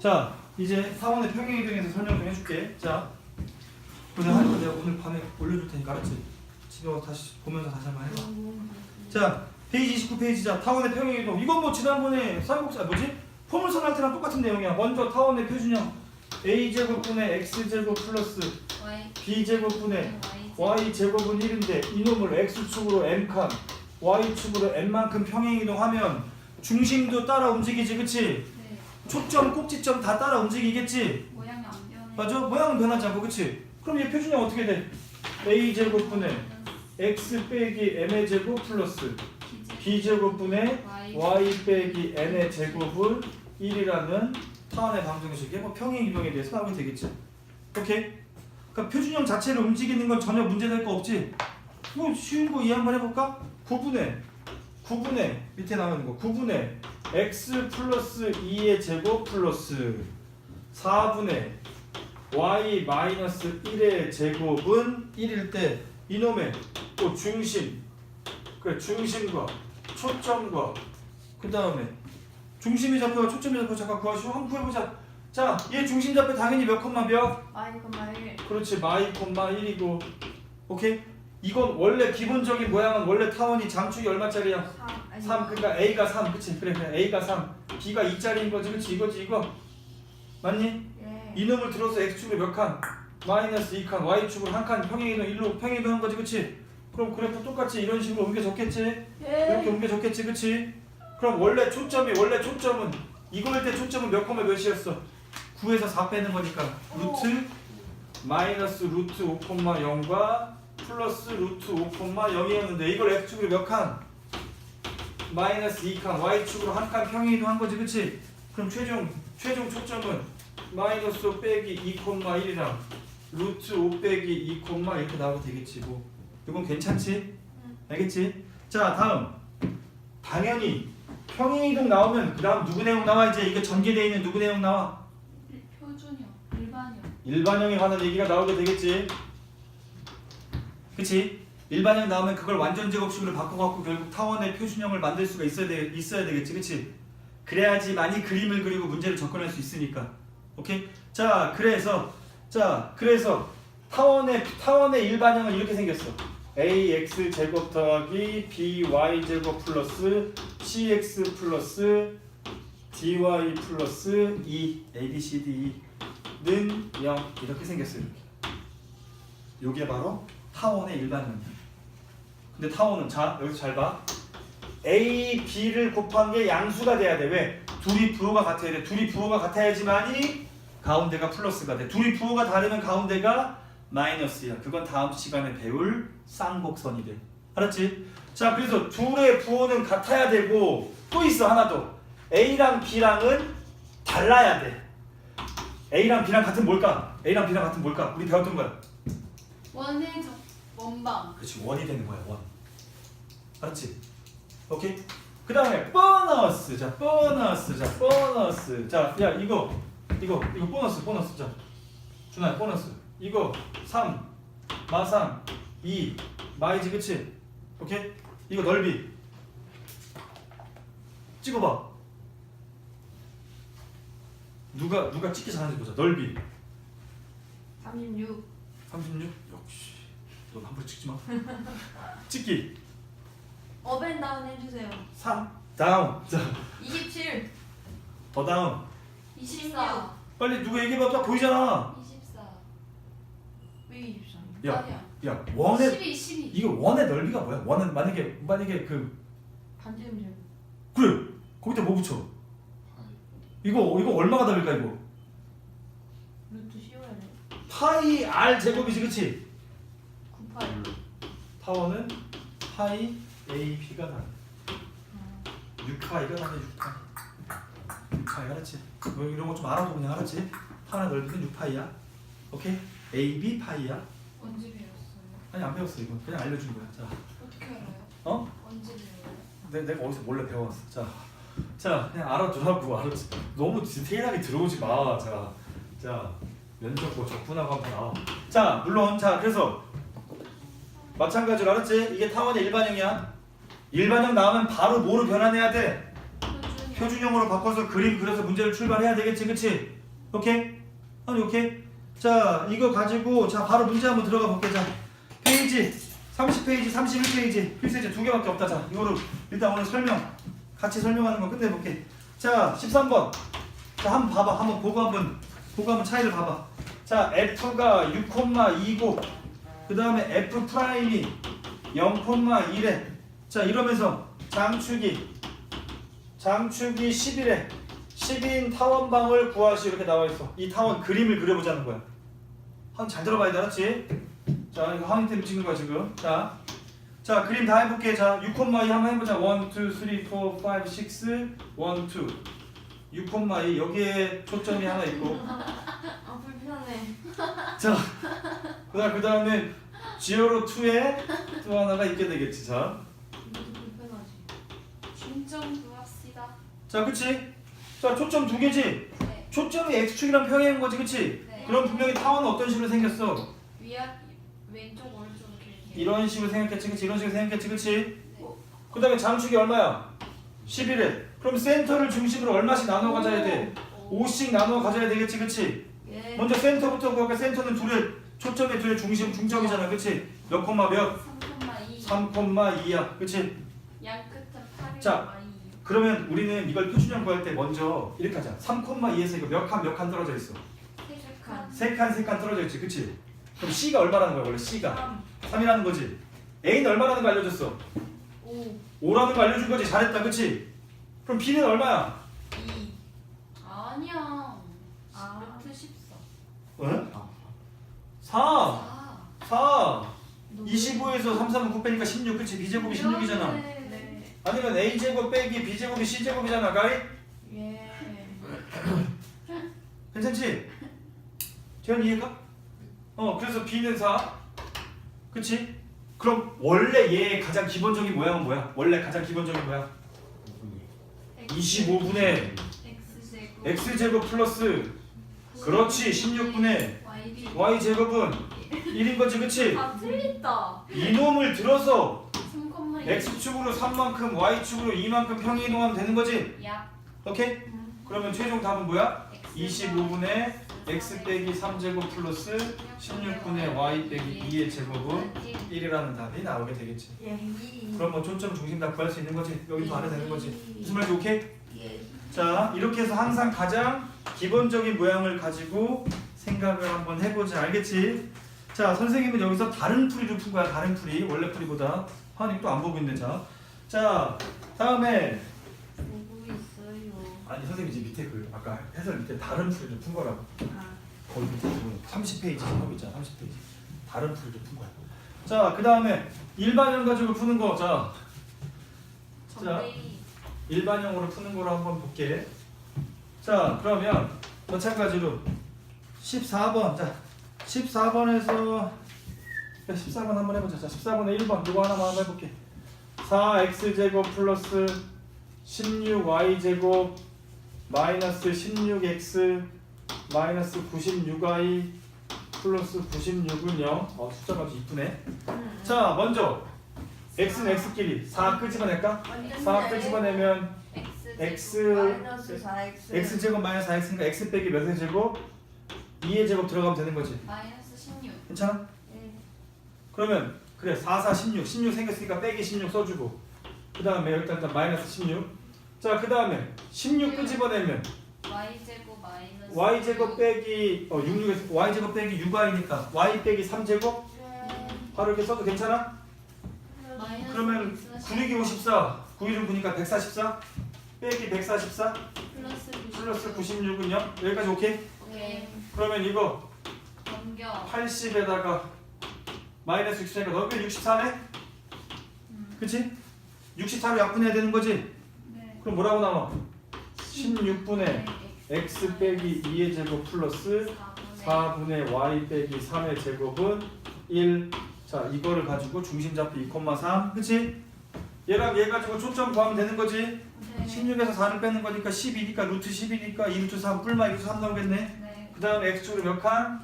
자, 이제 타원의 평행이동에서 설명 좀 해줄게. 자, 그냥 할거 내가 오늘 밤에 올려줄 테니까 알았지? 집에 와서 다시 보면서 다시 한번 해봐. 자, 페이지 29페이지 자 타원의 평행이동. 이건 뭐 지난번에 쌍곡사 뭐지? 포물선 할 때랑 똑같은 내용이야. 먼저 타원의 표준형 a 제곱분의 x 제곱 플러스 Y b 제곱분의 Y y 제곱은 1인데 이놈을 x축으로 m 칸, y축으로 n만큼 평행 이동하면 중심도 따라 움직이지? 네 초점, 꼭지점 다 따라 움직이겠지? 모양이 안 변해. 맞아? 모양은 변하지 않고, 그치? 그럼 얘 표준형 어떻게 돼? a 제곱분의 x 빼기 m의 제곱 플러스 b 제곱분의 Y 빼기 n의 제곱은 1이라는 타원의 방정식에 뭐 평행 이동에 대해서 나오게 되겠지. 오케이? 그러니까 표준형 자체를 움직이는 건 전혀 문제될 거 없지. 뭐 쉬운 거 이해 한번 해볼까? 9분의 9분의 밑에 나오는 거 9분의 x 플러스 2의 제곱 플러스 4분의 y 마이너스 1의 제곱은 1일 때 이놈의 또 중심 그 중심과 초점과 그 다음에 중심이 잡혀가 초점이 잡혀 잠깐 구하시오. 한번 구해보자. 자 얘 중심 잡혀 당연히 몇 콤마 몇? Y, Y 그렇지 마이 콤마 1이고. 오케이 이건 원래 기본적인 모양은 원래 타원이 장축이 얼마짜리야? 3 3 그러니까 A가 3 그치 그래 그래 A가 3 B가 2짜리인 거지 그치 이거지 이거 맞니? 예. 이놈을 들어서 X축으로 몇 칸? 마이너스 2칸 Y축으로 한 칸 평행이동 1로 평행이동 한 거지 그치? 그럼 그래프 똑같이 이런 식으로 옮겨졌겠지? 이렇게 예. 옮겨졌겠지 그치? 그럼 원래 초점이 원래 초점은 이거일 때 초점은 몇 콤마 몇이었어? 9에서 4 빼는 거니까 루트 마이너스 루트 5 콤마 0과 플러스 루트 5 콤마 0이었는데 이걸 X축으로 몇 칸? 마이너스 2칸 Y축으로 한 칸 평행이동 한 거지 그치? 그럼 최종 최종 초점은 마이너스 5 빼기 2 콤마 1이랑 루트 5 빼기 2 콤마 이렇게 나오게 되겠지 뭐 이건 괜찮지? 알겠지? 자 다음 당연히 평행이동 나오면 그 다음 누구 내용 나와 이제 이거 전개되어 있는 누구 내용 나와? 표준형, 일반형. 일반형에 관한 얘기가 나오게 되겠지 그치? 일반형 나오면 그걸 완전 제곱식으로 바꿔갖고 결국 타원의 표준형을 만들 수가 있어야, 되, 있어야 되겠지 그치? 그래야지 많이 그림을 그리고 문제를 접근할 수 있으니까 오케이? 자 그래서 자 그래서 타원의 타원의 일반형은 이렇게 생겼어 ax 제곱 더하기 by 제곱 플러스 cx 플러스 dy 플러스 2 a b c d 는 0 이렇게 생겼어요 요게 바로 타원의 일반형이야 근데 타원은 자 여기서 잘 봐 a, b를 곱한 게 양수가 돼야 돼 왜? 둘이 부호가 같아야 돼 둘이 부호가 같아야지만이 가운데가 플러스가 돼 둘이 부호가 다르면 가운데가 마이너스야 그건 다음 시간에 배울 쌍곡선이 돼 알았지? 자 그래서 둘의 부호는 같아야 되고 또 있어 하나 더 a랑 b랑은 달라야 돼 A랑 B랑 같은 뭘까? A랑 B랑 같은 뭘까? 우리 배웠던 거야. 원의 적 원방. 그렇지 원이 되는 거야 원. 알았지? 오케이. 그 다음에 보너스. 자 보너스. 자 보너스. 자야 이거. 이거. 이거 보너스 보너스. 자 준아 보너스. 이거 3 마상 2 마이지 그치? 오케이? 이거 넓이. 찍어봐. 누가 누가 찍기 잘하는지 보자. 넓이. 36. 36 역시 넌 함부로 찍지 마 찍기 업앤다운 해주세요. 3 다운 자더 27. 다운 26. 빨리 누구 얘기해 봐 딱 보이잖아 24. 왜 23? 야. 아니야. 야 원의 12, 12. 이거 원의 넓이가 뭐야 원은 만약에 만약에 그 반지름제. 그래 거기다 뭐 붙여 이거 이거 얼마가 답일까 이거 루트 씌워야 돼. 파이 r 제곱이지 그 치 98. 타원은 파이 a b가 나 6파이가 나네 6파이. 6파이 알았지? 뭐 이런 거 좀 알아도 그냥 알았지? 하나 넓이는 6파이야. 오케이? a b 파이야. 언제 배웠어요? 아니 안 배웠어 이거 그냥 알려준 거야. 자. 어떻게 알아요? 어? 언제 배워요? 내, 내가 어디서 몰래 배워왔어. 자, 자 그냥 알아두라고. 알았지 너무 디테일하게 들어오지 마 자. 자. 면접 뭐 적분하고 한번 나와. 자 물론 자 그래서 마찬가지로 알았지? 이게 타원의 일반형이야. 일반형 나오면 바로 뭐로 변환해야 돼? 표준형. 표준형으로 바꿔서 그림 그려서 문제를 출발해야 되겠지 그치? 오케이? 아니 오케이? 자 이거 가지고 자 바로 문제 한번 들어가 볼게 자 페이지 30페이지 31페이지. 필수제 두 개밖에 없다. 자 이거를 일단 오늘 설명 같이 설명하는 거 끝내볼게. 자 13번. 자 한번 봐봐. 한번 보고 한번 보고 한번 차이를 봐봐. 자 F가 6,2고 그 다음에 F 프라임이 0,1에 자 이러면서 장축이 장축이 11에 10인 타원방을 구하시 이렇게 나와 있어. 이 타원 그림을 그려보자는 거야. 한 잘 들어봐야 돼, 알았지? 자, 이거 때문에 찍는 거야 지금. 자, 자 그림 다 해볼게. 자, 6,2 한번 해보자. 1, 2, 3, 4, 5, 6, 1, 2. 6,2 여기에 초점이 하나 있고. 아 불편해. 자, 그다음 그 다음에 지오로 2에 또 하나가 있게 되겠지. 자, 불편하지. 중점 구합시다. 자, 그치? 자, 초점 두 개지. 네. 초점이 x축이랑 평행인 거지, 그치? 네. 그럼 분명히 타원은 어떤 식으로 생겼어? 위아 왼쪽 오른쪽 이렇게. 이런 식으로 생각했지, 그치? 이런 식으로 생각했지, 그치? 네. 그 다음에 장축이 얼마야? 11에. 그럼 센터를 중심으로 얼마씩 나눠 가져야 돼? 오. 5씩 나눠 가져야 되겠지, 그치? 예. 먼저 센터부터 구할까? 센터는 둘의 초점의 둘의 중심, 중점이잖아, 그치? 몇 콤마 몇? 3,2. 3콤마 2야, 그치? 양 끝은 8이 자. 그러면 우리는 이걸 표준형 구할 때 먼저 이렇게 하자. 3콤마 2에서 이거 몇 칸 몇 칸 떨어져 있어? 세칸. 세칸 세 칸 떨어져 있지, 그치? 그럼 C가 얼마라는 거야, 원래 C가? 3. 3이라는 거지. A는 얼마라는 거 알려줬어? 5. 5라는 거 알려준 거지. 잘했다, 그치? 그럼 B는 얼마야? 2. 아니야. 아. 루트 14. 응? 4. 4. 4. 25에서 3, 3은 9 빼니까 16, 그치? B제곱이 16이잖아. 네. 아니면 A제곱 빼기 B제곱이 C제곱이잖아, 가리? 예. 괜찮지? 재현 이해가? 어, 그래서 B는 4. 그치? 그럼 원래 얘의 가장 기본적인 모양은 뭐야? 원래 가장 기본적인 모양? 25분의 x제곱. X제곱 플러스 그렇지 16분의 y Y제곱은 1인 거지 그치? 다 틀렸다. 이놈을 들어서 3,2. X축으로 3만큼 Y축으로 2만큼 평행 이동하면 되는 거지? 약. 오케이? 그러면 최종 답은 뭐야? 25분의 X 빼기 3제곱 플러스 16분의 Y 빼기 2의 제곱은 1이라는 답이 나오게 되겠지 예. 그럼 뭐 초점 중심 다 구할 수 있는 거지 여기도 알아야 되는 거지 무슨 말인지 오케이? 예. 자 이렇게 해서 항상 가장 기본적인 모양을 가지고 생각을 한번 해보자. 알겠지? 자 선생님은 여기서 다른 풀이를 푼 거야. 다른 풀이. 원래 풀이보다. 화님 또 안 보고 있는데 자, 자 다음에. 보고 있어요. 아니 선생님 지금 밑에 그 아까 해설 밑에 다른 풀이를 푼 거라고. 아. 거기 밑에 보면 30페이지 하고 있잖아 30페이지. 다른 풀이를 푼 거야. 자 그 다음에 일반형 가지고 푸는 거 자. 정리. 일반형으로 푸는 거로 한번 볼게. 자, 그러면 마찬가지로 14번. 자, 14번에서 14번 한번 해보자. 자, 14번에 1번 이거 하나만 한번 해볼게. 4x제곱 플러스 16y제곱 마이너스 16x 마이너스 96y 플러스 96은 0. 어, 숫자가 아주 이쁘네. 자, 먼저 x는 x끼리 4 끄집어낼까? 4 끄집어내면 x 마이너스 4x. x 제곱 마이너스 4x니까 x 빼기 몇의 제곱 2의 제곱 들어가면 되는 거지. 마이너스 16. 괜찮아? 예. 그러면 그래 4 4 16 16 생겼으니까 빼기 16 써주고 그 다음에 여기다 일단 마이너스 16 자그 다음에 16 끄집어내면 y 제곱 마이너스. y 제곱 빼기 어 66에서 y 제곱 빼기 6y니까 y 빼기 3 제곱 바로 이렇게 써도 괜찮아? 마이너스 그러면 x 9 6이 54 9 1은 9니까 144 빼기 144 플러스 90. 플러스 96은 0 여기까지 오케이? 네. 그러면 이거 넘겨. 80에다가 마이너스 60이니까 넘겨 64네? 음. 그치? 64로 약분해야 되는 거지? 네. 그럼 뭐라고 나와? 16분의 x 빼기 2의 제곱 플러스 4분의 y 빼기 3의 제곱은 1. 자, 이거를 가지고 중심 잡기 2,3. 그치? 얘랑 얘 가지고 초점 구하면 되는 거지? 네. 16에서 4를 빼는 거니까 12니까 루트 10이니까 2 루트 3 뿔마 2 루트 3 나오겠네? 네. 그 다음에 x축으로 몇 칸?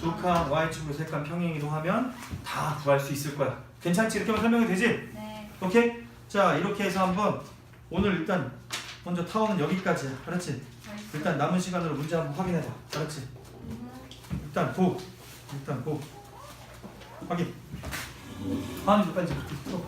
두 칸, y축으로 세 칸 평행 이동하면 다 구할 수 있을 거야. 괜찮지? 이렇게 하면 설명이 되지? 네. 오케이? 자, 이렇게 해서 한번 오늘 일단 먼저 타워는 여기까지야. 나이스. 일단 남은 시간으로 문제 한번 확인해봐. 그렇지? 일단 보. 일단 보. 확인. 하은이도 빨리 좀 풀어.